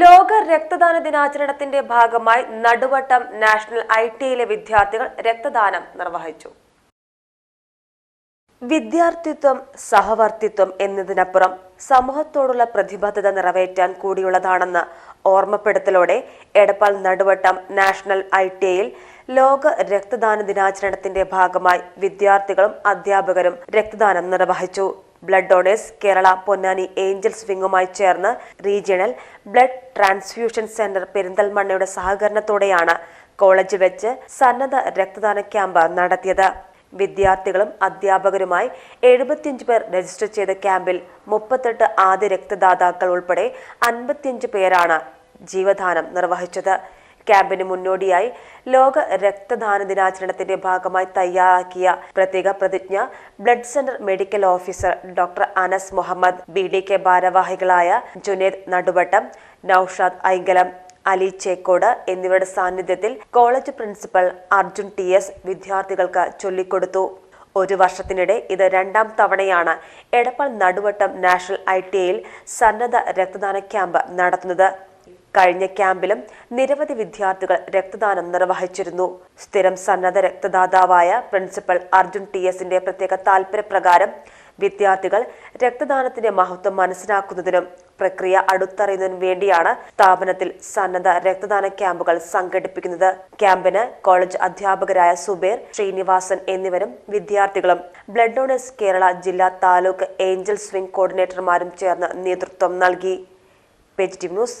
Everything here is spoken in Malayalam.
ലോക രക്തദാന ദിനാചരണത്തിന്റെ ഭാഗമായി നടുവട്ടം നാഷണൽ ഐ ടിയിലെ വിദ്യാർത്ഥികൾ രക്തദാനം നിർവഹിച്ചു. വിദ്യാർത്ഥിത്വം സഹവർത്തിത്വം എന്നതിനപ്പുറം സമൂഹത്തോടുള്ള പ്രതിബദ്ധത നിറവേറ്റാൻ കൂടിയുള്ളതാണെന്ന് ഓർമ്മപ്പെടുത്തലോടെ എടപ്പാൾ നടുവട്ടം നാഷണൽ ഐ ടിയിൽ ലോക രക്തദാന ദിനാചരണത്തിന്റെ ഭാഗമായി വിദ്യാർത്ഥികളും അധ്യാപകരും രക്തദാനം നിർവഹിച്ചു. Blood donors Kerala Ponnani angels വിങ്ങുമായി ചേർന്ന് റീജിയണൽ ബ്ലഡ് ട്രാൻസ്ഫ്യൂഷൻ സെന്റർ പെരിന്തൽമണ്ണയുടെ സഹകരണത്തോടെയാണ് കോളേജ് വെച്ച് സന്നദ്ധ രക്തദാന ക്യാമ്പ് നടത്തിയത്. വിദ്യാർത്ഥികളും അധ്യാപകരുമായി എഴുപത്തിയഞ്ച് പേർ രജിസ്റ്റർ ചെയ്ത ക്യാമ്പിൽ മുപ്പത്തെട്ട് ആദ്യ രക്തദാതാക്കൾ ഉൾപ്പെടെ അൻപത്തിയഞ്ച് പേരാണ് ജീവദാനം നിർവഹിച്ചത്. ക്യാമ്പിന് മുന്നോടിയായി ലോക രക്തദാന ദിനാചരണത്തിന്റെ ഭാഗമായി തയ്യാറാക്കിയ പ്രത്യേക പ്രതിജ്ഞ blood centre medical officer doctor Anas Muhammad B D K ഭാരവാഹികളായ ജുനേദ് നടുവട്ടം നൌഷാദ് ഐങ്കലം അലി ചേക്കോട് എന്നിവരുടെ സാന്നിധ്യത്തിൽ college principal Arjun T S വിദ്യാർത്ഥികൾക്ക് ചൊല്ലിക്കൊടുത്തു. ഒരു വർഷത്തിനിടെ ഇത് രണ്ടാം തവണയാണ് Edappal Naduvattom national I T ഐയിൽ സന്നദ്ധ രക്തദാന ക്യാമ്പ് നടത്തുന്നത്. കഴിഞ്ഞ ക്യാമ്പിലും നിരവധി വിദ്യാർത്ഥികൾ രക്തദാനം നിർവഹിച്ചിരുന്നു. സ്ഥിരം സന്നദ്ധ രക്തദാതാവായ പ്രിൻസിപ്പൽ അർജുൻ ടി എസിന്റെ പ്രത്യേക താൽപര്യപ്രകാരം വിദ്യാർത്ഥികൾ രക്തദാനത്തിന്റെ മഹത്വം മനസ്സിലാക്കുന്നതിനും പ്രക്രിയ അടുത്തറിയുന്നതിനും വേണ്ടിയാണ് സ്ഥാപനത്തിൽ സന്നദ്ധ രക്തദാന ക്യാമ്പുകൾ സംഘടിപ്പിക്കുന്നത്. ക്യാമ്പിന് കോളേജ് അധ്യാപകരായ സുബേർ ശ്രീനിവാസൻ എന്നിവരും വിദ്യാർത്ഥികളും ബ്ലഡ് ഡോണേഴ്സ് കേരള ജില്ലാ താലൂക്ക് ഏഞ്ചൽ സ്വിംഗ് കോർഡിനേറ്റർമാരും ചേർന്ന് നേതൃത്വം നൽകി. Page T news